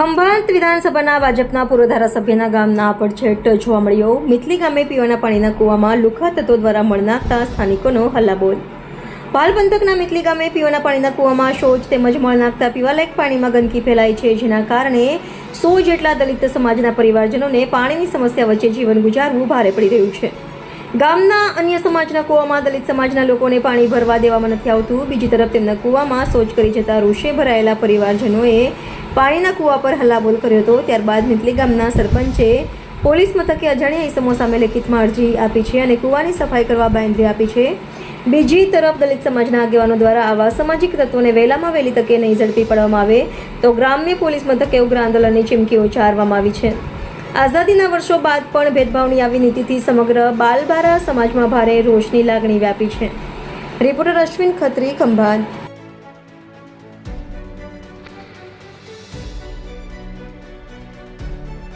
ખંભાત વિધાનસભાના ભાજપના પૂર્વ ધારાસભ્યના ગામના પડછેટ જોવા મળ્યો. મિથલી ગામે પીવાના પાણીના કૂવામાં લુખા તત્વો દ્વારા મળ નાખતા સ્થાનિકોનો હલ્લાબોલ. પાલ પંથકના મિથલી ગામે પીવાના પાણીના કૂવામાં શોચ તેમજ મળ નાખતા પીવાલાયક પાણીમાં ગંદકી ફેલાઈ છે, જેના કારણે સો જેટલા દલિત સમાજના પરિવારજનોને પાણીની સમસ્યા વચ્ચે જીવન ગુજારવું ભારે પડી રહ્યું છે. ગામના અન્ય સમાજના કૂવામાં દલિત સમાજના લોકોને પાણી ભરવા દેવામાં નથી આવતું. બીજી તરફ તેમના કૂવામાં શૌચ કરી જતા રોષે ભરાયેલા પરિવારજનોએ પાણીના કૂવા પર હલ્લાબોલ કર્યો હતો. ત્યારબાદ નીતલી ગામના સરપંચે પોલીસ મથકે અજાણ્યા ઇસમો સામે લેખિતમાં અરજી આપી છે અને કૂવાની સફાઈ કરવા બાંધી આપી છે. બીજી તરફ દલિત સમાજના આગેવાનો દ્વારા આવા સામાજિક તત્વોને વહેલામાં વહેલી તકે નહીં ઝડપી પાડવામાં આવે તો ગ્રામ્ય પોલીસ મથકે ઉગ્ર આંદોલનની ચીમકીઓ ઉચ્ચારવામાં આવી છે. આઝાદીના વર્ષો બાદ પણ ભેદભાવની આવી નીતિથી સમગ્ર બાલબારા સમાજમાં ભારે રોષની લાગણી વ્યાપી છે. રિપોર્ટર અશ્વિન ખત્રી, ખંભાત.